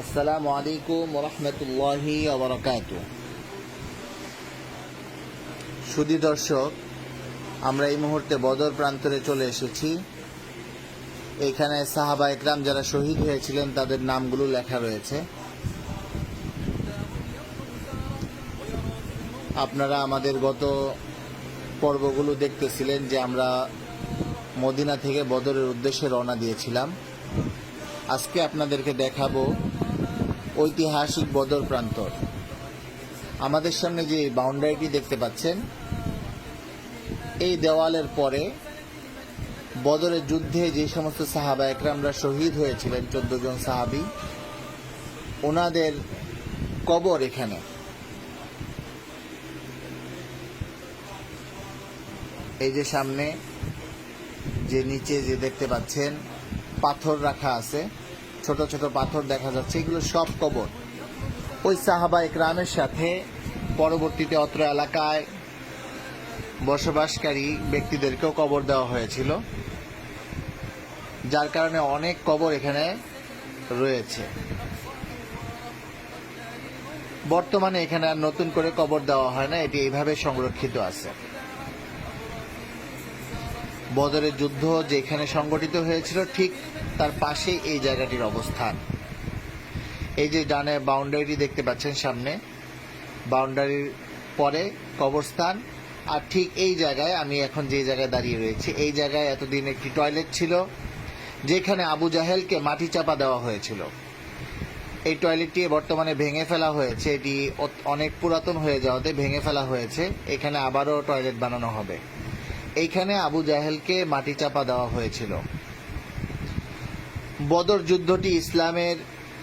আসসালামু আলাইকুম রহমতুল্লাহি আবরকাত সুদী দর্শক, আমরা এই মুহূর্তে বদর প্রান্তরে চলে এসেছি। এখানে সাহাবা একরাম যারা শহীদ হয়েছিলেন, তাদের নামগুলো লেখা রয়েছে। আপনারা আমাদের গত পর্বগুলো দেখতেছিলেন যে আমরা মদিনা থেকে বদরের উদ্দেশ্যে রওনা দিয়েছিলাম। আজকে আপনাদেরকে দেখাবো ঐতিহাসিক বদর প্রান্তর। আমাদের সামনে যে বাউন্ডারিটি দেখতে পাচ্ছেন, এই দেওয়ালের পরে বদরের যুদ্ধে যে সমস্ত সাহাবা একরামরা শহীদ হয়েছিলেন, চোদ্দ জন সাহাবি, ওনাদের কবর এখানে। এই যে সামনে, যে নিচে যে দেখতে পাচ্ছেন, পাথর রাখা আছে। ছোট ছোট পাথর দেখা যাচ্ছে, এগুলো সব কবর। ওই সাহাবা একরামের সাথে পরবর্তীতে অত্র এলাকায় বসবাসকারী ব্যক্তিদেরকেও কবর দেওয়া হয়েছিল, যার কারণে অনেক কবর এখানে রয়েছে। বর্তমানে এখানে আর নতুন করে কবর দেওয়া হয় না, এটি এইভাবে সংরক্ষিত আছে। বদরের যুদ্ধ যেখানে সংগঠিত হয়েছিল, ঠিক তার পাশেই এই জায়গাটির অবস্থান। এই যে ডানে বাউন্ডারি দেখতে পাচ্ছেন সামনে বাউন্ডারির পরে কবরস্থান, আর ঠিক এই জায়গায় আমি এখন যে জায়গায় দাঁড়িয়ে রয়েছি, এই জায়গায় এতদিন একটি টয়লেট ছিল, যেখানে আবু জাহেলকে মাটি চাপা দেওয়া হয়েছিল। এই টয়লেটটি বর্তমানে ভেঙে ফেলা হয়েছে, এটি অনেক পুরাতন হয়ে যাওয়াতে ভেঙে ফেলা হয়েছে, এখানে আবারও টয়লেট বানানো হবে। এইখানে আবু জাহেলকে মাটি চাপা দেওয়া হয়েছিল। বদর যুদ্ধটি ইসলামের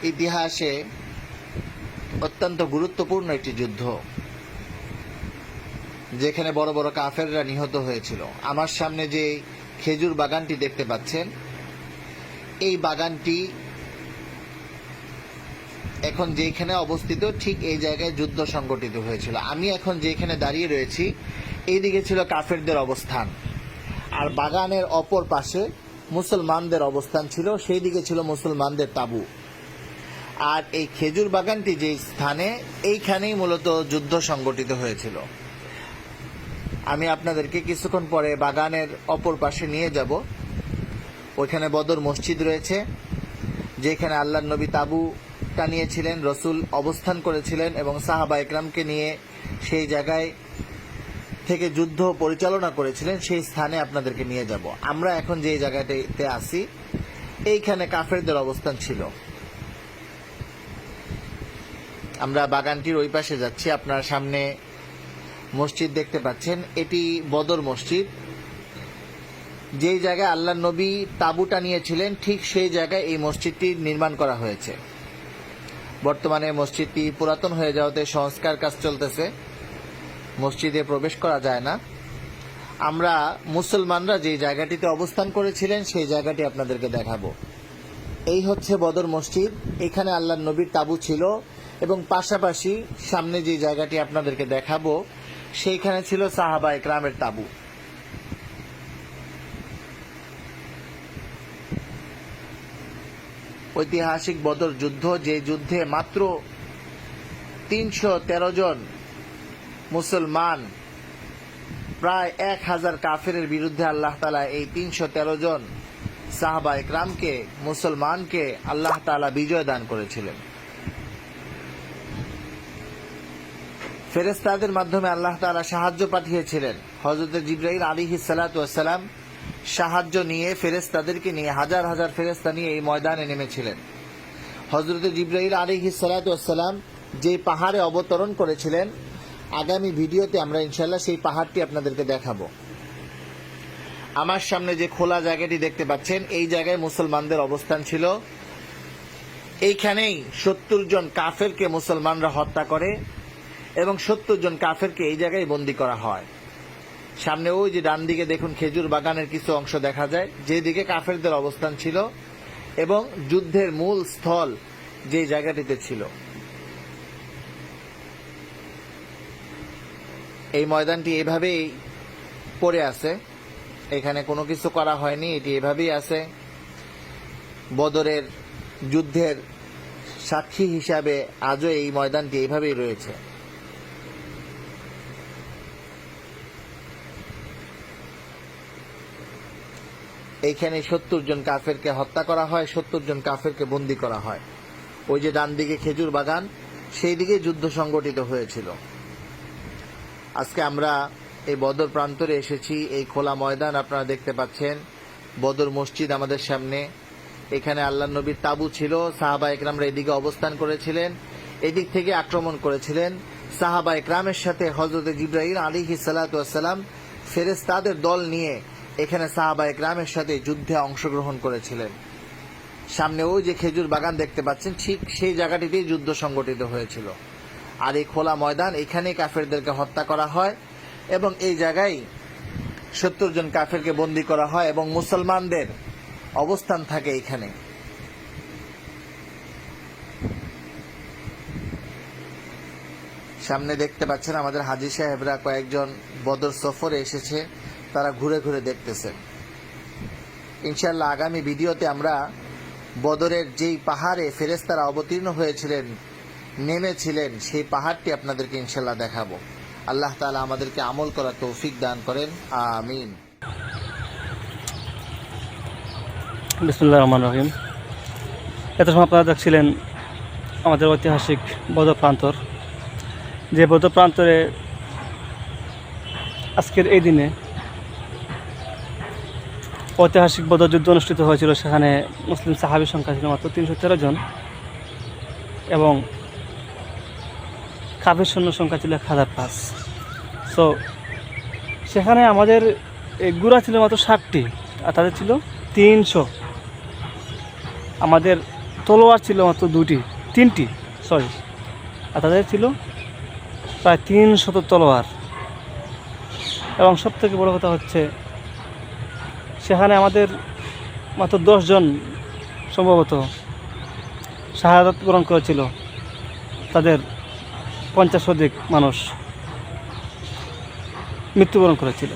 ইতিহাসে অত্যন্ত গুরুত্বপূর্ণ একটি যুদ্ধ, যেখানে বড় বড় কাফেররা নিহত হয়েছিল। আমার সামনে যে খেজুর বাগানটি দেখতে পাচ্ছেন, এই বাগানটি এখন যেখানে অবস্থিত, ঠিক এই জায়গায় যুদ্ধ সংগঠিত হয়েছিল। আমি এখন যেখানে দাঁড়িয়ে রয়েছি এইদিকে ছিল কাফেরদের অবস্থান। আর বাগানের অপর পাশে মুসলমানদের অবস্থান ছিল সেই দিকে ছিল মুসলমানদের তাবু। আর এই খেজুর বাগানটি যে স্থানে, এইখানেই মূলত যুদ্ধ সংগঠিত হয়েছিল। আমি আপনাদেরকে কিছুক্ষণ পরে বাগানের অপর পাশে নিয়ে যাব। ওইখানে বদর মসজিদ রয়েছে, যেখানে আল্লাহ নবী তাবু টানিয়েছিলেন, রসুল অবস্থান করেছিলেন এবং সাহাবা একরামকে নিয়ে সেই জায়গায় থেকে যুদ্ধ পরিচালনা করেছিলেন, সেই স্থানে আপনাদেরকে নিয়ে যাব। আমরা এখন যে জায়গাটিতে আছি, এইখানে কাফেরদের অবস্থান ছিল। আমরা বাগানটির ওই পাশে যাচ্ছি, আপনার সামনে মসজিদ দেখতে পাচ্ছেন। এটি বদর মসজিদ। যেই জায়গায় আল্লাহ নবী তাঁবুটা নিয়েছিলেন, ঠিক সেই জায়গায় এই মসজিদটি নির্মাণ করা হয়েছে। বর্তমানে মসজিদটি পুরাতন হয়ে যাওয়াতে সংস্কার কাজ চলতেছে। মসজিদে প্রবেশ করা যায় না। আমরা মুসলমানরা যে জায়গাটিতে অবস্থান করেছিলেন, সেই জায়গাটি আপনাদেরকে দেখাবো। এই হচ্ছে বদর মসজিদ। এখানে আল্লাহ নবীর তাবু ছিল এবং পাশাপাশি সামনে যে জায়গাটি আপনাদেরকে দেখাবো, সেইখানে ছিল সাহাবা একরামের তাবু। ঐতিহাসিক বদর যুদ্ধ, যে যুদ্ধে মাত্র তিনশো তেরো জন মুসলমান। প্রায় এক হাজার কাফেরের বিরুদ্ধে আল্লাহ তালা এই তিনশো তেরো জন সাহাবা একরামকে, মুসলমানকে আল্লাহ তালা বিজয় দান করেছিলেন। ফেরেস্তাদের মাধ্যমে আল্লাহ তালা সাহায্য পাঠিয়েছিলেন। হজরত জিব্রাহিল আলী সালাতাম সাহায্য নিয়ে ফেরেস্তাদেরকে নিয়ে, হাজার হাজার ফেরেস্তা নিয়ে এই ময়দানে নেমেছিলেন। হজরত জিব্রাহিল আলী সালাতাম যে পাহাড়ে অবতরণ করেছিলেন আগামী ভিডিওতে আমরা ইনশাল্লাহ সেই পাহাড়টি আপনাদেরকে দেখাবো। আমার সামনে যে খোলা জায়গাটি দেখতে পাচ্ছেন, এই জায়গায় মুসলমানদের অবস্থান ছিল। এইখানেই সত্তর জন কাফেরকে মুসলমানরা হত্যা করে এবং সত্তর জন কাফেরকে এই জায়গায় বন্দি করা হয়। সামনে ওই যে ডান দিকে দেখুন খেজুর বাগানের কিছু অংশ দেখা যায়, যেদিকে কাফেরদের অবস্থান ছিল এবং যুদ্ধের মূল স্থল যে জায়গাটিতে ছিল। এই ময়দানটি এভাবেই পড়ে আছে। এখানে কোনো কিছু করা হয়নি, এটি এভাবেই আছে। বদরের যুদ্ধের সাক্ষী হিসাবে আজও এই ময়দানটি এইভাবেই রয়েছে। এইখানে সত্তর জন কাফেরকে হত্যা করা হয়, সত্তর জন কাফেরকে বন্দি করা হয়। ওই যে ডান দিকে খেজুর বাগান, সেই দিকে যুদ্ধ সংগঠিত হয়েছিল। আজকে আমরা এই বদর প্রান্তরে এসেছি, এই খোলা ময়দান আপনারা দেখতে পাচ্ছেন, বদর মসজিদ আমাদের সামনে। এখানে আল্লাহ নবীর তাবু ছিল, সাহাবা একরামরা এদিকে অবস্থান করেছিলেন, এদিক থেকে আক্রমণ করেছিলেন। সাহাবা একরামের সাথে হজরত জিব্রাহিম আলী সালাতাম ফেরেস্তাদের দল নিয়ে এখানে সাহাবা একরামের সাথে যুদ্ধে অংশগ্রহণ করেছিলেন। সামনে ওই যে খেজুর বাগান দেখতে পাচ্ছেন, ঠিক সেই জায়গাটিতেই যুদ্ধ সংগঠিত হয়েছিল। আর এই খোলা ময়দান, এখানেই কাফেরদেরকে হত্যা করা হয় এবং এই জায়গায় সত্তর জন কাফেরকে বন্দী করা হয় এবং মুসলমানদের অবস্থান থাকে এখানে। সামনে দেখতে পাচ্ছেন আমাদের হাজি সাহেবরা কয়েকজন বদর সফরে এসেছে, তারা ঘুরে ঘুরে দেখতেছে ইনশাল্লাহ আগামী ভিডিওতে আমরা বদরের যেই পাহাড়ে ফেরেস্তারা অবতীর্ণ হয়েছিলেন নেমেছিলেন, সেই পাহাড়টি আপনাদেরকে ইনশাল্লাহ দেখাবো। আল্লাহ তালা আমাদেরকে আমল করার তৌফিক দান করেন। আমিন। বিসমুল্লাহ রহমান রহিম। এত সময় আপনারা দেখছিলেন আমাদের ঐতিহাসিক বৌদ্ধ প্রান্তর। যে বৌদ্ধ প্রান্তরে আজকের এই দিনে ঐতিহাসিক বৌদ্ধ যুদ্ধ অনুষ্ঠিত হয়েছিল, সেখানে মুসলিম সাহাবির সংখ্যা ছিল মাত্র তিনশো তেরো জন এবং কাফের সৈন্য সংখ্যা ছিল এক হাজার পাঁচ। সো সেখানে আমাদের গুড়া ছিল মাত্র ষাটটি, আর তাদের ছিল তিনশো। আমাদের তলোয়ার ছিল মাত্র দুটি, তিনটি সরি আর তাদের ছিল প্রায় তিন শত তলোয়ার। এবং সব থেকে বড় কথা হচ্ছে, সেখানে আমাদের মাত্র দশজন সম্ভবত শাহাদত গ্রহণ করেছিল তাদের পঞ্চাশ অধিক মানুষ মৃত্যুবরণ করেছিল।